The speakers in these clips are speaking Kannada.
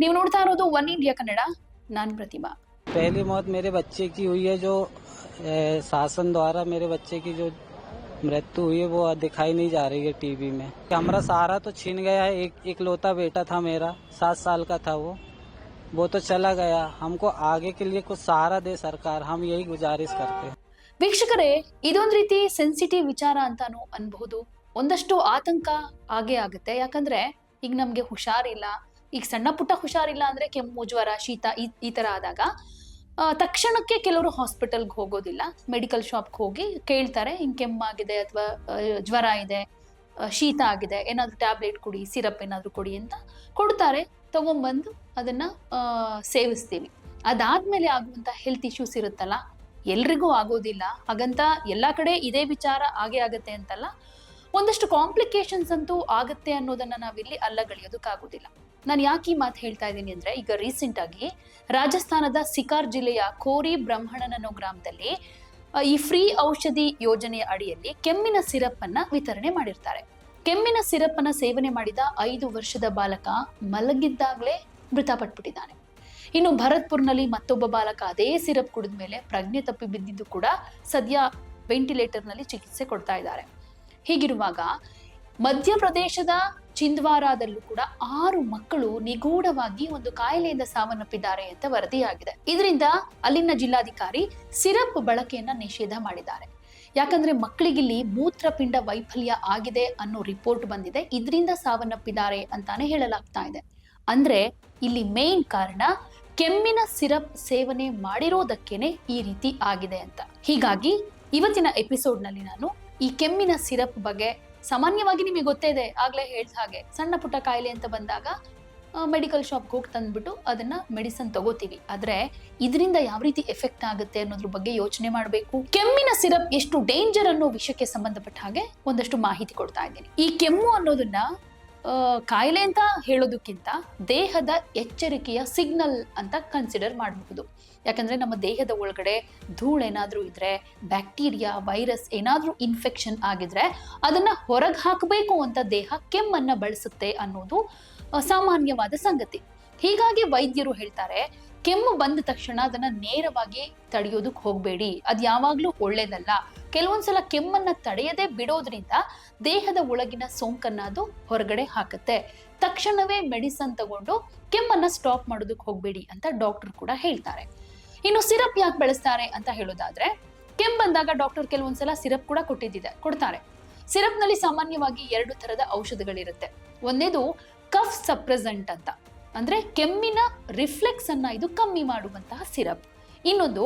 ನೀವು ನೋಡ್ತಾ ಇರೋದು ಒನ್ ಇಂಡಿಯಾ ಕನ್ನಡ ನಾನ್ ಪ್ರತಿಭಾ पहली मौत मेरे बच्चे की हुई है जो ए, शासन द्वारा मेरे बच्चे की जो मृत्यु हुई है वो दिखाई नहीं जा रही है टीवी में हमारा सहारा तो छीन गया है एक इकलौता बेटा था मेरा सात साल का था वो वो तो चला गया हमको आगे के लिए कुछ सहारा दे सरकार हम यही गुजारिश करते हैं ವೀಕ್ಷಕರೇ ಇದೊಂದ್ ರೀತಿ ಸೆನ್ಸಿಟಿವ್ ವಿಚಾರ ಅಂತಾನು ಅನ್ಬಹುದು ಒಂದಷ್ಟು ಆತಂಕ ಆಗೇ ಆಗುತ್ತೆ ಯಾಕಂದ್ರೆ ಈಗ ನಮ್ಗೆ ಹುಷಾರಿಲ್ಲ ಈಗ ಸಣ್ಣ ಪುಟ್ಟ ಹುಷಾರಿಲ್ಲ ಅಂದ್ರೆ ಕೆಮ್ಮು, ಜ್ವರ, ಶೀತ ಈ ಈ ತರ ಆದಾಗ ತಕ್ಷಣಕ್ಕೆ ಕೆಲವರು ಹಾಸ್ಪಿಟಲ್ಗೆ ಹೋಗೋದಿಲ್ಲ. ಮೆಡಿಕಲ್ ಶಾಪ್ಗೆ ಹೋಗಿ ಕೇಳ್ತಾರೆ ಹಿಂಗೆ ಕೆಮ್ಮಾಗಿದೆ ಅಥವಾ ಜ್ವರ ಇದೆ ಶೀತ ಆಗಿದೆ, ಏನಾದರೂ ಟ್ಯಾಬ್ಲೆಟ್ ಕೊಡಿ ಸಿರಪ್ ಏನಾದರೂ ಕೊಡಿ ಅಂತ ಕೊಡ್ತಾರೆ. ತಗೊಂಬಂದು ಅದನ್ನ ಸೇವಿಸ್ತೀವಿ. ಅದಾದ್ಮೇಲೆ ಆಗುವಂತ ಹೆಲ್ತ್ ಇಶ್ಯೂಸ್ ಇರುತ್ತಲ್ಲ, ಎಲ್ರಿಗೂ ಆಗೋದಿಲ್ಲ. ಹಾಗಂತ ಎಲ್ಲಾ ಕಡೆ ಇದೇ ವಿಚಾರ ಆಗೇ ಆಗತ್ತೆ ಅಂತಲ್ಲ, ಒಂದಷ್ಟು ಕಾಂಪ್ಲಿಕೇಶನ್ಸ್ ಅಂತೂ ಆಗುತ್ತೆ ಅನ್ನೋದನ್ನ ನಾವಿಲ್ಲಿ ಅಲ್ಲಗಳೆಯೋದಕ್ಕಾಗೋದಿಲ್ಲ. ನಾನು ಯಾಕೆ ಈ ಮಾತು ಹೇಳ್ತಾ ಇದ್ದೀನಿ ಅಂದ್ರೆ ಈಗ ರೀಸೆಂಟ್ ಆಗಿ ರಾಜಸ್ಥಾನದ ಸಿಕಾರ್ ಜಿಲ್ಲೆಯ ಕೋರಿ ಬ್ರಹ್ಮಣನ್ ಗ್ರಾಮದಲ್ಲಿ ಈ ಫ್ರೀ ಔಷಧಿ ಯೋಜನೆಯ ಅಡಿಯಲ್ಲಿ ಕೆಮ್ಮಿನ ಸಿರಪ್ ಅನ್ನ ವಿತರಣೆ ಮಾಡಿರ್ತಾರೆ. ಕೆಮ್ಮಿನ ಸಿರಪ್ ಅನ್ನ ಸೇವನೆ ಮಾಡಿದ ಐದು ವರ್ಷದ ಬಾಲಕ ಮಲಗಿದ್ದಾಗಲೇ ಮೃತಪಟ್ಬಿಟ್ಟಿದ್ದಾನೆ. ಇನ್ನು ಭರತ್ಪುರ್ನಲ್ಲಿ ಮತ್ತೊಬ್ಬ ಬಾಲಕ ಅದೇ ಸಿರಪ್ ಕುಡಿದ ಮೇಲೆ ಪ್ರಜ್ಞೆ ತಪ್ಪಿ ಬಿದ್ದಿದ್ದು ಕೂಡ ಸದ್ಯ ವೆಂಟಿಲೇಟರ್ನಲ್ಲಿ ಚಿಕಿತ್ಸೆ ಕೊಡ್ತಾ ಇದ್ದಾರೆ. ಹೀಗಿರುವಾಗ ಮಧ್ಯಪ್ರದೇಶದ ಚಿಂದ್ವಾರಾದಲ್ಲೂ ಕೂಡ ಆರು ಮಕ್ಕಳು ನಿಗೂಢವಾಗಿ ಒಂದು ಕಾಯಿಲೆಯಿಂದ ಸಾವನ್ನಪ್ಪಿದ್ದಾರೆ ಅಂತ ವರದಿಯಾಗಿದೆ. ಇದರಿಂದ ಅಲ್ಲಿನ ಜಿಲ್ಲಾಧಿಕಾರಿ ಸಿರಪ್ ಬಳಕೆಯನ್ನ ನಿಷೇಧ ಮಾಡಿದ್ದಾರೆ. ಯಾಕಂದ್ರೆ ಮಕ್ಕಳಿಗಿಲ್ಲಿ ಮೂತ್ರಪಿಂಡ ವೈಫಲ್ಯ ಆಗಿದೆ ಅನ್ನೋ ರಿಪೋರ್ಟ್ ಬಂದಿದೆ. ಇದರಿಂದ ಸಾವನ್ನಪ್ಪಿದ್ದಾರೆ ಅಂತಾನೆ ಹೇಳಲಾಗ್ತಾ ಇದೆ. ಅಂದ್ರೆ ಇಲ್ಲಿ ಮೇನ್ ಕಾರಣ ಕೆಮ್ಮಿನ ಸಿರಪ್ ಸೇವನೆ ಮಾಡಿರೋದಕ್ಕೇನೆ ಈ ರೀತಿ ಆಗಿದೆ ಅಂತ. ಹೀಗಾಗಿ ಇವತ್ತಿನ ಎಪಿಸೋಡ್ನಲ್ಲಿ ನಾನು ಈ ಕೆಮ್ಮಿನ ಸಿರಪ್ ಬಗ್ಗೆ ಸಾಮಾನ್ಯವಾಗಿ ನಿಮಗೆ ಗೊತ್ತೇ ಇದೆ, ಆಗ್ಲೇ ಹೇಳ್ದ ಹಾಗೆ. ಸಣ್ಣ ಪುಟ್ಟ ಕಾಯಿಲೆ ಅಂತ ಬಂದಾಗ ಮೆಡಿಕಲ್ ಶಾಪ್ಗೆ ಹೋಗಿ ತಂದ್ಬಿಟ್ಟು ಅದನ್ನ ಮೆಡಿಸನ್ ತಗೋತೀವಿ. ಆದ್ರೆ ಇದರಿಂದ ಯಾವ ರೀತಿ ಎಫೆಕ್ಟ್ ಆಗುತ್ತೆ ಅನ್ನೋದ್ರ ಬಗ್ಗೆ ಯೋಚನೆ ಮಾಡಬೇಕು. ಕೆಮ್ಮಿನ ಸಿರಪ್ ಎಷ್ಟು ಡೇಂಜರ್ ಅನ್ನೋ ವಿಷಯಕ್ಕೆ ಸಂಬಂಧಪಟ್ಟ ಹಾಗೆ ಒಂದಷ್ಟು ಮಾಹಿತಿ ಕೊಡ್ತಾ ಇದ್ದೀನಿ. ಈ ಕೆಮ್ಮು ಅನ್ನೋದನ್ನ ಕಾಯಿಲೆ ಅಂತ ಹೇಳೋದಕ್ಕಿಂತ ದೇಹದ ಎಚ್ಚರಿಕೆಯ ಸಿಗ್ನಲ್ ಅಂತ ಕನ್ಸಿಡರ್ ಮಾಡಬಹುದು. ಯಾಕಂದ್ರೆ ನಮ್ಮ ದೇಹದ ಒಳಗಡೆ ಧೂಳು ಏನಾದರೂ ಇದ್ರೆ, ಬ್ಯಾಕ್ಟೀರಿಯಾ ವೈರಸ್ ಏನಾದರೂ ಇನ್ಫೆಕ್ಷನ್ ಆಗಿದ್ರೆ ಅದನ್ನ ಹೊರಗೆ ಹಾಕಬೇಕು ಅಂತ ದೇಹ ಕೆಮ್ಮನ್ನ ಬಳಸುತ್ತೆ ಅನ್ನೋದು ಸಾಮಾನ್ಯವಾದ ಸಂಗತಿ. ಹೀಗಾಗಿ ವೈದ್ಯರು ಹೇಳ್ತಾರೆ ಕೆಮ್ಮು ಬಂದ ತಕ್ಷಣ ಅದನ್ನ ನೇರವಾಗಿ ತಡೆಯೋದಕ್ಕೆ ಹೋಗಬೇಡಿ. ಅದು ಯಾವಾಗ್ಲೂ ಒಳ್ಳೇದಲ್ಲ. ಕೆಲವೊಂದ್ಸಲ ಕೆಮ್ಮನ್ನ ತಡೆಯದೆ ಬಿಡೋದ್ರಿಂದ ದೇಹದ ಒಳಗಿನ ಸೋಂಕನ್ನ ಅದು ಹೊರಗಡೆ ಹಾಕುತ್ತೆ. ತಕ್ಷಣವೇ ಮೆಡಿಸನ್ ತಗೊಂಡು ಕೆಮ್ಮನ್ನ ಸ್ಟಾಪ್ ಮಾಡೋದಕ್ಕೆ ಹೋಗ್ಬೇಡಿ ಅಂತ ಡಾಕ್ಟರ್ ಕೂಡ ಹೇಳ್ತಾರೆ. ಇನ್ನು ಸಿರಪ್ ಯಾಕೆ ಬಳಸ್ತಾರೆ ಅಂತ ಹೇಳೋದಾದ್ರೆ, ಕೆಮ್ಮು ಬಂದಾಗ ಡಾಕ್ಟರ್ ಕೆಲವೊಂದ್ಸಲ ಸಿರಪ್ ಕೂಡ ಕೊಟ್ಟಿದ್ದಿದೆ, ಕೊಡ್ತಾರೆ. ಸಿರಪ್ನಲ್ಲಿ ಸಾಮಾನ್ಯವಾಗಿ ಎರಡು ತರದ ಔಷಧಗಳಿರುತ್ತೆ. ಒಂದೇದು ಕಫ್ ಸಪ್ರೆಸೆಂಟ್ ಅಂತ. ಅಂದ್ರೆ ಕೆಮ್ಮಿನ ರಿಫ್ಲೆಕ್ಸ್ ಅನ್ನ ಇದು ಕಮ್ಮಿ ಮಾಡುವಂತಹ ಸಿರಪ್. ಇನ್ನೊಂದು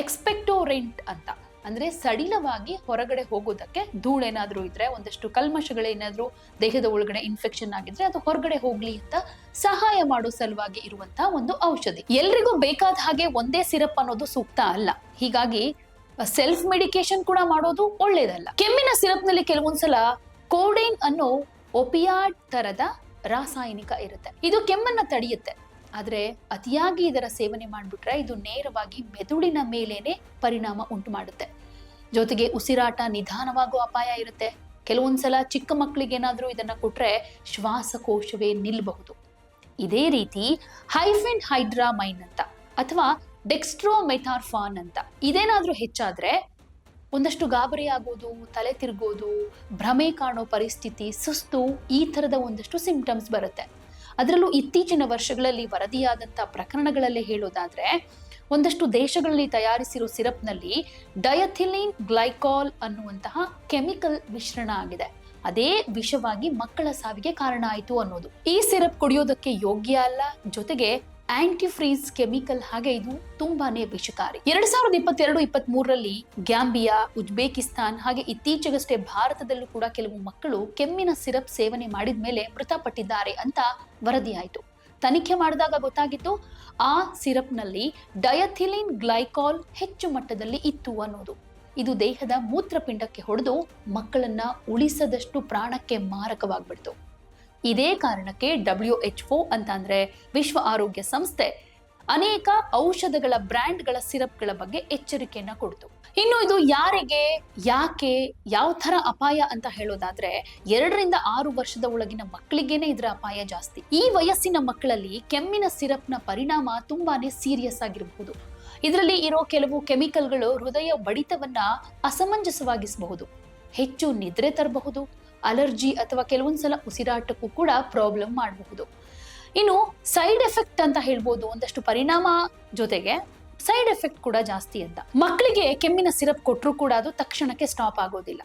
ಎಕ್ಸ್ಪೆಕ್ಟೋರೆಂಟ್ ಅಂತ, ಅಂದರೆ ಸಡಿಲವಾಗಿ ಹೊರಗಡೆ ಹೋಗೋದಕ್ಕೆ ಧೂಳೇನಾದರೂ ಇದ್ದರೆ ಒಂದಷ್ಟು ಕಲ್ಮಶಗಳೇನಾದರೂ ದೇಹದ ಒಳಗಡೆ ಇನ್ಫೆಕ್ಷನ್ ಆಗಿದ್ರೆ ಅದು ಹೊರಗಡೆ ಹೋಗಲಿ ಅಂತ ಸಹಾಯ ಮಾಡೋ ಸಲುವಾಗಿ ಇರುವಂತಹ ಒಂದು ಔಷಧಿ. ಎಲ್ರಿಗೂ ಬೇಕಾದ ಹಾಗೆ ಒಂದೇ ಸಿರಪ್ ಅನ್ನೋದು ಸೂಕ್ತ ಅಲ್ಲ. ಹೀಗಾಗಿ ಸೆಲ್ಫ್ ಮೆಡಿಕೇಶನ್ ಕೂಡ ಮಾಡೋದು ಒಳ್ಳೇದಲ್ಲ. ಕೆಮ್ಮಿನ ಸಿರಪ್ನಲ್ಲಿ ಕೆಲವೊಂದ್ಸಲ ಕೋಡೈನ್ ಅನ್ನೋ ಒಪಿಯಾಡ್ ತರದ ರಾಸಾಯನಿಕ ಇರುತ್ತೆ. ಇದು ಕೆಮ್ಮನ್ನ ತಡೆಯುತ್ತೆ. ಆದರೆ ಅತಿಯಾಗಿ ಇದರ ಸೇವನೆ ಮಾಡಿಬಿಟ್ರೆ ಇದು ನೇರವಾಗಿ ಮೆದುಳಿನ ಮೇಲೇನೆ ಪರಿಣಾಮ ಉಂಟು ಮಾಡುತ್ತೆ. ಜೊತೆಗೆ ಉಸಿರಾಟ ನಿಧಾನವಾಗುವ ಅಪಾಯ ಇರುತ್ತೆ. ಕೆಲವೊಂದ್ಸಲ ಚಿಕ್ಕ ಮಕ್ಕಳಿಗೇನಾದರೂ ಇದನ್ನ ಕೊಟ್ರೆ ಶ್ವಾಸಕೋಶವೇ ನಿಲ್ಬಹುದು. ಇದೇ ರೀತಿ ಹೈಫೆನ್ ಹೈಡ್ರಾಮೈನ್ ಅಂತ ಅಥವಾ ಡೆಕ್ಸ್ಟ್ರೋಮೆಥಾರ್ಫಾನ್ ಅಂತ ಇದೇನಾದ್ರೂ ಹೆಚ್ಚಾದ್ರೆ ಒಂದಷ್ಟು ಗಾಬರಿ ಆಗೋದು ತಲೆ ತಿರುಗೋದು, ಭ್ರಮೆ ಕಾಣೋ ಪರಿಸ್ಥಿತಿ, ಸುಸ್ತು, ಈ ಥರದ ಒಂದಷ್ಟು ಸಿಂಪ್ಟಮ್ಸ್ ಬರುತ್ತೆ. ಅದರಲ್ಲೂ ಇತ್ತೀಚಿನ ವರ್ಷಗಳಲ್ಲಿ ವರದಿಯಾದಂಥ ಪ್ರಕರಣಗಳಲ್ಲಿ ಹೇಳೋದಾದ್ರೆ, ಒಂದಷ್ಟು ದೇಶಗಳಲ್ಲಿ ತಯಾರಿಸಿರೋ ಸಿರಪ್ನಲ್ಲಿ ಡಯಥಿಲಿನ್ ಗ್ಲೈಕಾಲ್ ಅನ್ನುವಂತಹ ಕೆಮಿಕಲ್ ಮಿಶ್ರಣ ಆಗಿದೆ. ಅದೇ ವಿಷವಾಗಿ ಮಕ್ಕಳ ಸಾವಿಗೆ ಕಾರಣ ಆಯಿತು ಅನ್ನೋದು. ಈ ಸಿರಪ್ ಕುಡಿಯೋದಕ್ಕೆ ಯೋಗ್ಯ ಅಲ್ಲ, ಜೊತೆಗೆ ಆಂಟಿಫ್ರೀಸ್ ಕೆಮಿಕಲ್ ಹಾಗೆ ಇದು ತುಂಬಾನೇ ವಿಷಕಾರಿ. ಎರಡ್ ಸಾವಿರದ ಇಪ್ಪತ್ತೆರಡು ಇಪ್ಪತ್ತ್ ಮೂರರಲ್ಲಿ ಗ್ಯಾಂಬಿಯಾ, ಉಜ್ಬೇಕಿಸ್ತಾನ್ ಹಾಗೆ ಇತ್ತೀಚೆಗಷ್ಟೇ ಭಾರತದಲ್ಲೂ ಕೂಡ ಕೆಲವು ಮಕ್ಕಳು ಕೆಮ್ಮಿನ ಸಿರಪ್ ಸೇವನೆ ಮಾಡಿದ ಮೇಲೆ ಮೃತಪಟ್ಟಿದ್ದಾರೆ ಅಂತ ವರದಿಯಾಯಿತು. ತನಿಖೆ ಮಾಡಿದಾಗ ಗೊತ್ತಾಗಿತ್ತು, ಆ ಸಿರಪ್ನಲ್ಲಿ ಡಯಥಿಲಿನ್ ಗ್ಲೈಕಾಲ್ ಹೆಚ್ಚು ಮಟ್ಟದಲ್ಲಿ ಇತ್ತು ಅನ್ನೋದು. ಇದು ದೇಹದ ಮೂತ್ರಪಿಂಡಕ್ಕೆ ಹೊಡೆದು ಮಕ್ಕಳನ್ನ ಉಳಿಸದಷ್ಟು ಪ್ರಾಣಕ್ಕೆ ಮಾರಕವಾಗ್ಬಿಡ್ತು. ಇದೇ ಕಾರಣಕ್ಕೆ ಡಬ್ಲ್ಯೂ ಎಚ್ ಒ ಅಂತ ಅಂದ್ರೆ ವಿಶ್ವ ಆರೋಗ್ಯ ಸಂಸ್ಥೆ ಅನೇಕ ಔಷಧಗಳ ಬ್ರ್ಯಾಂಡ್ಗಳ ಸಿರಪ್ಗಳ ಬಗ್ಗೆ ಎಚ್ಚರಿಕೆಯನ್ನ ಕೊಡ್ತು. ಇನ್ನು ಇದು ಯಾರಿಗೆ, ಯಾಕೆ, ಯಾವ ತರ ಅಪಾಯ ಅಂತ ಹೇಳೋದಾದ್ರೆ ಎರಡರಿಂದ ಆರು ವರ್ಷದ ಒಳಗಿನ ಮಕ್ಕಳಿಗೇನೆ ಇದರ ಅಪಾಯ ಜಾಸ್ತಿ. ಈ ವಯಸ್ಸಿನ ಮಕ್ಕಳಲ್ಲಿ ಕೆಮ್ಮಿನ ಸಿರಪ್ನ ಪರಿಣಾಮ ತುಂಬಾನೇ ಸೀರಿಯಸ್ ಆಗಿರಬಹುದು. ಇದರಲ್ಲಿ ಇರೋ ಕೆಲವು ಕೆಮಿಕಲ್ಗಳು ಹೃದಯ ಬಡಿತವನ್ನ ಅಸಮಂಜಸವಾಗಿಸಬಹುದು. ಹೆಚ್ಚು ನಿದ್ರೆ ತರಬಹುದು. ಅಲರ್ಜಿ ಅಥವಾ ಕೆಲವೊಂದ್ಸಲ ಉಸಿರಾಟಕ್ಕೂ ಕೂಡ ಪ್ರಾಬ್ಲಮ್ ಮಾಡಬಹುದು. ಇನ್ನು ಸೈಡ್ ಎಫೆಕ್ಟ್ ಅಂತ ಹೇಳ್ಬೋದು ಒಂದಷ್ಟು ಪರಿಣಾಮ ಜೊತೆಗೆ ಸೈಡ್ ಎಫೆಕ್ಟ್ ಕೂಡ ಜಾಸ್ತಿ ಅಂತ. ಮಕ್ಕಳಿಗೆ ಕೆಮ್ಮಿನ ಸಿರಪ್ ಕೊಟ್ಟರು ಕೂಡ ಅದು ತಕ್ಷಣಕ್ಕೆ ಸ್ಟಾಪ್ ಆಗೋದಿಲ್ಲ.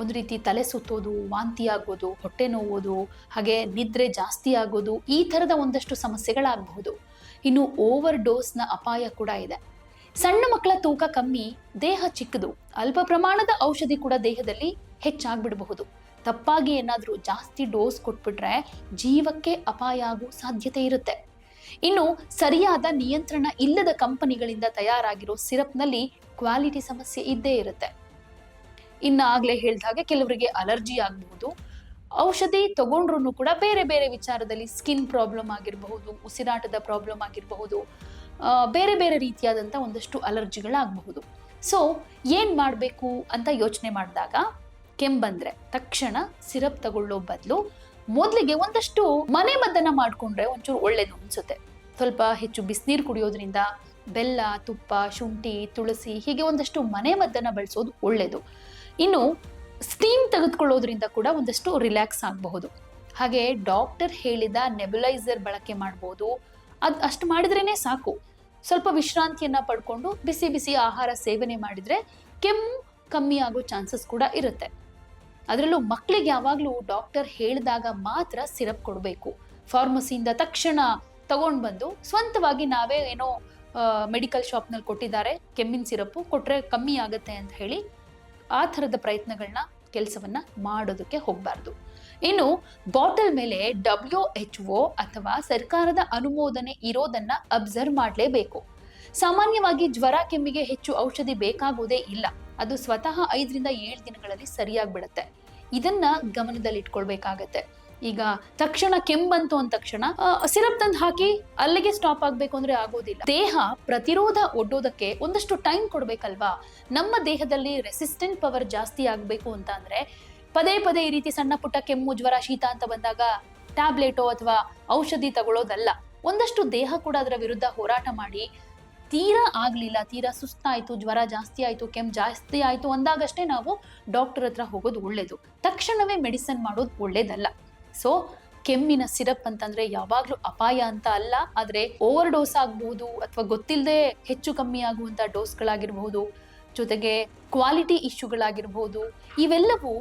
ಒಂದು ರೀತಿ ತಲೆ ಸುತ್ತೋದು, ವಾಂತಿ ಆಗೋದು, ಹೊಟ್ಟೆ ನೋವೋದು, ಹಾಗೆ ನಿದ್ರೆ ಜಾಸ್ತಿ ಆಗೋದು, ಈ ಥರದ ಒಂದಷ್ಟು ಸಮಸ್ಯೆಗಳಾಗಬಹುದು. ಇನ್ನು ಓವರ್ ಡೋಸ್ನ ಅಪಾಯ ಕೂಡ ಇದೆ. ಸಣ್ಣ ಮಕ್ಕಳ ತೂಕ ಕಮ್ಮಿ, ದೇಹ ಚಿಕ್ಕದು, ಅಲ್ಪ ಪ್ರಮಾಣದ ಔಷಧಿ ಕೂಡ ದೇಹದಲ್ಲಿ ಹೆಚ್ಚಾಗ್ಬಿಡಬಹುದು. ತಪ್ಪಾಗಿ ಏನಾದರೂ ಜಾಸ್ತಿ ಡೋಸ್ ಕೊಟ್ಬಿಟ್ರೆ ಜೀವಕ್ಕೆ ಅಪಾಯ ಆಗೋ ಸಾಧ್ಯತೆ ಇರುತ್ತೆ. ಇನ್ನು ಸರಿಯಾದ ನಿಯಂತ್ರಣ ಇಲ್ಲದ ಕಂಪನಿಗಳಿಂದ ತಯಾರಾಗಿರೋ ಸಿರಪ್ನಲ್ಲಿ ಕ್ವಾಲಿಟಿ ಸಮಸ್ಯೆ ಇದ್ದೇ ಇರುತ್ತೆ. ಇನ್ನು ಆಗ್ಲೇ ಹೇಳ್ದ ಕೆಲವರಿಗೆ ಅಲರ್ಜಿ ಆಗಬಹುದು, ಔಷಧಿ ತಗೊಂಡ್ರು ಕೂಡ ಬೇರೆ ಬೇರೆ ವಿಚಾರದಲ್ಲಿ ಸ್ಕಿನ್ ಪ್ರಾಬ್ಲಮ್ ಆಗಿರಬಹುದು, ಉಸಿರಾಟದ ಪ್ರಾಬ್ಲಮ್ ಆಗಿರಬಹುದು ಬೇರೆ ಬೇರೆ ರೀತಿಯಾದಂಥ ಒಂದಷ್ಟು ಅಲರ್ಜಿಗಳಾಗಬಹುದು. ಸೊ, ಏನು ಮಾಡಬೇಕು ಅಂತ ಯೋಚನೆ ಮಾಡಿದಾಗ ಕೆಮ್ಮಂದ್ರೆ ತಕ್ಷಣ ಸಿರಪ್ ತಗೊಳ್ಳೋ ಬದಲು ಮೊದಲಿಗೆ ಒಂದಷ್ಟು ಮನೆ ಮದ್ದನ್ನ ಮಾಡಿಕೊಂಡ್ರೆ ಒಂಚೂರು ಒಳ್ಳೇದು ಅನ್ಸುತ್ತೆ. ಸ್ವಲ್ಪ ಹೆಚ್ಚು ಬಿಸಿನೀರು ಕುಡಿಯೋದ್ರಿಂದ ಬೆಲ್ಲ, ತುಪ್ಪ, ಶುಂಠಿ, ತುಳಸಿ ಹೀಗೆ ಒಂದಷ್ಟು ಮನೆ ಮದ್ದನ್ನ ಬಳಸೋದು ಒಳ್ಳೆಯದು ಇನ್ನು ಸ್ಟೀಮ್ ತೆಗೆದುಕೊಳ್ಳೋದ್ರಿಂದ ಕೂಡ ಒಂದಷ್ಟು ರಿಲ್ಯಾಕ್ಸ್ ಆಗಬಹುದು. ಹಾಗೆ ಡಾಕ್ಟರ್ ಹೇಳಿದ ನೆಬುಲೈಸರ್ ಬಳಕೆ ಮಾಡ್ಬೋದು. ಅದು ಅಷ್ಟು ಮಾಡಿದ್ರೇನೆ ಸಾಕು. ಸ್ವಲ್ಪ ವಿಶ್ರಾಂತಿಯನ್ನ ಪಡ್ಕೊಂಡು ಬಿಸಿ ಬಿಸಿ ಆಹಾರ ಸೇವನೆ ಮಾಡಿದ್ರೆ ಕೆಮ್ಮು ಕಮ್ಮಿ ಆಗೋ ಚಾನ್ಸಸ್ ಕೂಡ ಇರುತ್ತೆ. ಅದರಲ್ಲೂ ಮಕ್ಕಳಿಗೆ ಯಾವಾಗಲೂ ಡಾಕ್ಟರ್ ಹೇಳಿದಾಗ ಮಾತ್ರ ಸಿರಪ್ ಕೊಡಬೇಕು. ಫಾರ್ಮಸಿಯಿಂದ ತಕ್ಷಣ ತಗೊಂಡು ಬಂದು ಸ್ವಂತವಾಗಿ ನಾವೇ ಏನೋ ಮೆಡಿಕಲ್ ಶಾಪ್ನಲ್ಲಿ ಕೊಟ್ಟಿದ್ದಾರೆ. ಕೆಮ್ಮಿನ ಸಿರಪ್ಪು ಕೊಟ್ಟರೆ ಕಮ್ಮಿ ಆಗುತ್ತೆ ಅಂತ ಹೇಳಿ ಆ ಥರದ ಪ್ರಯತ್ನಗಳನ್ನ ಕೆಲಸವನ್ನು ಮಾಡೋದಕ್ಕೆ ಹೋಗಬಾರ್ದು. ಇನ್ನು ಬಾಟಲ್ ಮೇಲೆ ಡಬ್ಲ್ಯೂ ಎಚ್ ಒ ಅಥವಾ ಸರ್ಕಾರದ ಅನುಮೋದನೆ ಇರೋದನ್ನ ಅಬ್ಸರ್ವ್ ಮಾಡಲೇಬೇಕು. ಸಾಮಾನ್ಯವಾಗಿ ಜ್ವರ, ಕೆಮ್ಮಿಗೆ ಹೆಚ್ಚು ಔಷಧಿ ಬೇಕಾಗುವುದೇ ಇಲ್ಲ. ಅದು ಸ್ವತಃ ಐದರಿಂದ ಏಳು ದಿನಗಳಲ್ಲಿ ಸರಿಯಾಗ್ಬಿಡುತ್ತೆ. ಇದನ್ನ ಗಮನದಲ್ಲಿ ಇಟ್ಕೊಳ್ಬೇಕಾಗತ್ತೆ ಈಗ ತಕ್ಷಣ ಕೆಮ್ಮಂತು ಬಂತು ಅಂದ ತಕ್ಷಣ ಸಿರಪ್ ತಂದು ಹಾಕಿ ಅಲ್ಲಿಗೆ ಸ್ಟಾಪ್ ಆಗ್ಬೇಕು ಅಂದ್ರೆ ಆಗೋದಿಲ್ಲ. ದೇಹ ಪ್ರತಿರೋಧ ಒಡ್ಡೋದಕ್ಕೆ ಒಂದಷ್ಟು ಟೈಮ್ ಕೊಡ್ಬೇಕಲ್ವಾ? ನಮ್ಮ ದೇಹದಲ್ಲಿ ರೆಸಿಸ್ಟೆಂಟ್ ಪವರ್ ಜಾಸ್ತಿ ಆಗ್ಬೇಕು ಅಂತ ಅಂದ್ರೆ ಪದೇ ಪದೇ ಈ ರೀತಿ ಸಣ್ಣ ಪುಟ್ಟ ಕೆಮ್ಮು, ಜ್ವರ, ಶೀತ ಅಂತ ಬಂದಾಗ ಟ್ಯಾಬ್ಲೆಟೋ ಅಥವಾ ಔಷಧಿ ತಗೊಳ್ಳೋದಲ್ಲ ಒಂದಷ್ಟು ದೇಹ ಕೂಡ ಅದರ ವಿರುದ್ಧ ಹೋರಾಟ ಮಾಡಿ ತೀರಾ ಆಗಲಿಲ್ಲ, ತೀರಾ ಸುಸ್ತಾಯಿತು, ಜ್ವರ ಜಾಸ್ತಿ ಆಯಿತು, ಕೆಮ್ಮು ಜಾಸ್ತಿ ಆಯಿತು ಅಂದಾಗಷ್ಟೇ ನಾವು ಡಾಕ್ಟರ್ ಹತ್ರ ಹೋಗೋದು ಒಳ್ಳೇದು. ತಕ್ಷಣವೇ ಮೆಡಿಸನ್ ಮಾಡೋದು ಒಳ್ಳೇದಲ್ಲ. ಸೊ ಕೆಮ್ಮಿನ ಸಿರಪ್ ಅಂತಂದ್ರೆ ಯಾವಾಗ್ಲೂ ಅಪಾಯ ಅಂತ ಅಲ್ಲ, ಆದ್ರೆ ಓವರ್ ಡೋಸ್ ಆಗಬಹುದು ಅಥವಾ ಗೊತ್ತಿಲ್ಲದೆ ಹೆಚ್ಚು ಕಮ್ಮಿ ಆಗುವಂತ ಡೋಸ್ಗಳಾಗಿರ್ಬಹುದು ಜೊತೆಗೆ ಕ್ವಾಲಿಟಿ ಇಶ್ಯೂಗಳಾಗಿರ್ಬಹುದು ಇವೆಲ್ಲವೂ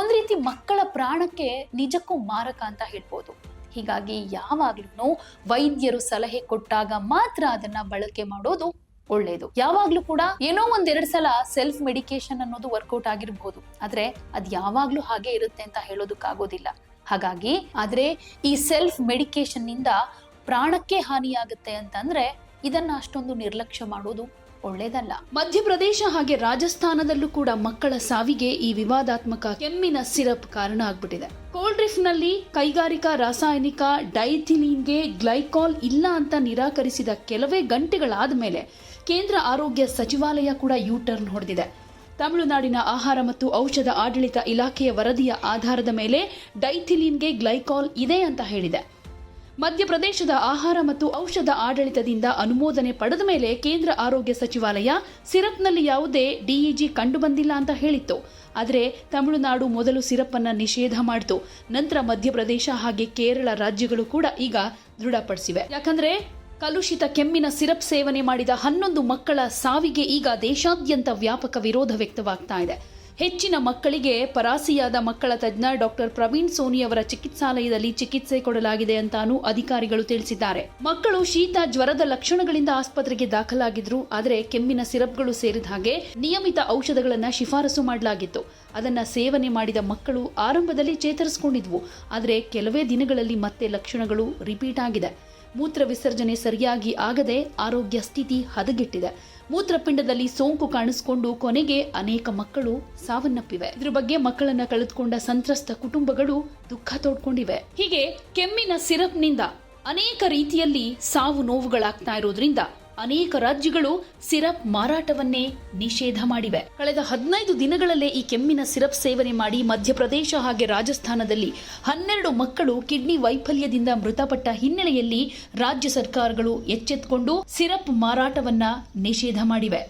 ಒಂದ್ ರೀತಿ ಮಕ್ಕಳ ಪ್ರಾಣಕ್ಕೆ ನಿಜಕ್ಕೂ ಮಾರಕ ಅಂತ ಹೇಳ್ಬೋದು. ಹೀಗಾಗಿ ಯಾವಾಗ್ಲೂ ವೈದ್ಯರು ಸಲಹೆ ಕೊಟ್ಟಾಗ ಮಾತ್ರ ಅದನ್ನ ಬಳಕೆ ಮಾಡೋದು ಒಳ್ಳೇದು. ಯಾವಾಗ್ಲೂ ಕೂಡ ಏನೋ ಒಂದೆರಡು ಸಲ ಸೆಲ್ಫ್ ಮೆಡಿಕೇಶನ್ ಅನ್ನೋದು ವರ್ಕೌಟ್ ಆಗಿರ್ಬೋದು. ಆದ್ರೆ ಅದ್ ಯಾವಾಗ್ಲೂ ಹಾಗೆ ಇರುತ್ತೆ ಅಂತ ಹೇಳೋದಕ್ಕಾಗೋದಿಲ್ಲ. ಹಾಗಾಗಿ ಆದ್ರೆ ಈ ಸೆಲ್ಫ್ ಮೆಡಿಕೇಶನ್ನಿಂದ ಪ್ರಾಣಕ್ಕೆ ಹಾನಿಯಾಗುತ್ತೆ ಅಂತಂದ್ರೆ ಇದನ್ನ ಅಷ್ಟೊಂದು ನಿರ್ಲಕ್ಷ್ಯ ಮಾಡೋದು ಒಳ್ಳೇದಲ್ಲ ಮಧ್ಯಪ್ರದೇಶ ಹಾಗೆ ರಾಜಸ್ಥಾನದಲ್ಲೂ ಕೂಡ ಮಕ್ಕಳ ಸಾವಿಗೆ ಈ ವಿವಾದಾತ್ಮಕ ಕೆಮ್ಮಿನ ಸಿರಪ್ ಕಾರಣ ಆಗ್ಬಿಟ್ಟಿದೆ. ಕೋಲ್ಡ್ ಡ್ರಿಫ್ನಲ್ಲಿ ಕೈಗಾರಿಕಾ ರಾಸಾಯನಿಕ ಡೈಥಿಲೀನ್ಗೆ ಗ್ಲೈಕಾಲ್ ಇಲ್ಲ ಅಂತ ನಿರಾಕರಿಸಿದ ಕೆಲವೇ ಗಂಟೆಗಳಾದ ಮೇಲೆ ಕೇಂದ್ರ ಆರೋಗ್ಯ ಸಚಿವಾಲಯ ಕೂಡ ಯೂ ಟರ್ನ್ ಹೊಡೆದಿದೆ. ತಮಿಳುನಾಡಿನ ಆಹಾರ ಮತ್ತು ಔಷಧ ಆಡಳಿತ ಇಲಾಖೆಯ ವರದಿಯ ಆಧಾರದ ಮೇಲೆ ಡೈಥಿಲೀನ್ಗೆ ಗ್ಲೈಕಾಲ್ ಇದೆ ಅಂತ ಹೇಳಿದೆ. ಮಧ್ಯಪ್ರದೇಶದ ಆಹಾರ ಮತ್ತು ಔಷಧ ಆಡಳಿತದಿಂದ ಅನುಮೋದನೆ ಪಡೆದ ಮೇಲೆ ಕೇಂದ್ರ ಆರೋಗ್ಯ ಸಚಿವಾಲಯ ಸಿರಪ್ನಲ್ಲಿ ಯಾವುದೇ ಡಿಇಜಿ ಕಂಡುಬಂದಿಲ್ಲ ಅಂತ ಹೇಳಿತ್ತು. ಆದರೆ ತಮಿಳುನಾಡು ಮೊದಲು ಸಿರಪ್ ಅನ್ನ ನಿಷೇಧ ಮಾಡಿತು. ನಂತರ ಮಧ್ಯಪ್ರದೇಶ ಹಾಗೆ ಕೇರಳ ರಾಜ್ಯಗಳು ಕೂಡ ಈಗ ದೃಢಪಡಿಸಿವೆ. ಯಾಕಂದ್ರೆ ಕಲುಷಿತ ಕೆಮ್ಮಿನ ಸಿರಪ್ ಸೇವನೆ ಮಾಡಿದ ಹನ್ನೊಂದು ಮಕ್ಕಳ ಸಾವಿಗೆ ಈಗ ದೇಶಾದ್ಯಂತ ವ್ಯಾಪಕ ವಿರೋಧ ವ್ಯಕ್ತವಾಗ್ತಾ ಇದೆ. ಹೆಚ್ಚಿನ ಮಕ್ಕಳಿಗೆ ಪರಾಸಿಯಾದ ಮಕ್ಕಳ ತಜ್ಞ ಡಾಕ್ಟರ್ ಪ್ರವೀಣ್ ಸೋನಿ ಅವರ ಚಿಕಿತ್ಸಾಲಯದಲ್ಲಿ ಚಿಕಿತ್ಸೆ ಕೊಡಲಾಗಿದೆ ಅಂತಾನೂ ಅಧಿಕಾರಿಗಳು ತಿಳಿಸಿದ್ದಾರೆ. ಮಕ್ಕಳು ಶೀತ, ಜ್ವರದ ಲಕ್ಷಣಗಳಿಂದ ಆಸ್ಪತ್ರೆಗೆ ದಾಖಲಾಗಿದ್ರು. ಆದರೆ ಕೆಮ್ಮಿನ ಸಿರಪ್ಗಳು ಸೇರಿದ ಹಾಗೆ ನಿಯಮಿತ ಔಷಧಗಳನ್ನು ಶಿಫಾರಸು ಮಾಡಲಾಗಿತ್ತು. ಅದನ್ನು ಸೇವನೆ ಮಾಡಿದ ಮಕ್ಕಳು ಆರಂಭದಲ್ಲಿ ಚೇತರಿಸಿಕೊಂಡಿದ್ವು. ಆದರೆ ಕೆಲವೇ ದಿನಗಳಲ್ಲಿ ಮತ್ತೆ ಲಕ್ಷಣಗಳು ರಿಪೀಟ್ ಆಗಿದೆ. ಮೂತ್ರ ವಿಸರ್ಜನೆ ಸರಿಯಾಗಿ ಆಗದೆ ಆರೋಗ್ಯ ಸ್ಥಿತಿ ಹದಗೆಟ್ಟಿದೆ. ಮೂತ್ರಪಿಂಡದಲ್ಲಿ ಸೋಂಕು ಕಾಣಿಸಿಕೊಂಡು ಕೊನೆಗೆ ಅನೇಕ ಮಕ್ಕಳು ಸಾವನ್ನಪ್ಪಿವೆ. ಇದ್ರ ಬಗ್ಗೆ ಮಕ್ಕಳನ್ನ ಕಳೆದುಕೊಂಡ ಸಂತ್ರಸ್ತ ಕುಟುಂಬಗಳು ದುಃಖ ತೋಡ್ಕೊಂಡಿವೆ. ಹೀಗೆ ಕೆಮ್ಮಿನ ಸಿರಪ್ನಿಂದ ಅನೇಕ ರೀತಿಯಲ್ಲಿ ಸಾವು ನೋವುಗಳಾಗ್ತಾ ಇರೋದ್ರಿಂದ ಅನೇಕ ರಾಜ್ಯಗಳು ಸಿರಪ್ ಮಾರಾಟವನ್ನೇ ನಿಷೇಧ ಮಾಡಿವೆ. ಕಳೆದ ಹದಿನೈದು ದಿನಗಳಲ್ಲೇ ಈ ಕೆಮ್ಮಿನ ಸಿರಪ್ ಸೇವನೆ ಮಾಡಿ ಮಧ್ಯಪ್ರದೇಶ ಹಾಗೆ ರಾಜಸ್ಥಾನದಲ್ಲಿ ಹನ್ನೆರಡು ಮಕ್ಕಳು ಕಿಡ್ನಿ ವೈಫಲ್ಯದಿಂದ ಮೃತಪಟ್ಟ ಹಿನ್ನೆಲೆಯಲ್ಲಿ ರಾಜ್ಯ ಸರ್ಕಾರಗಳು ಎಚ್ಚೆತ್ತುಕೊಂಡು ಸಿರಪ್ ಮಾರಾಟವನ್ನ ನಿಷೇಧ ಮಾಡಿವೆ.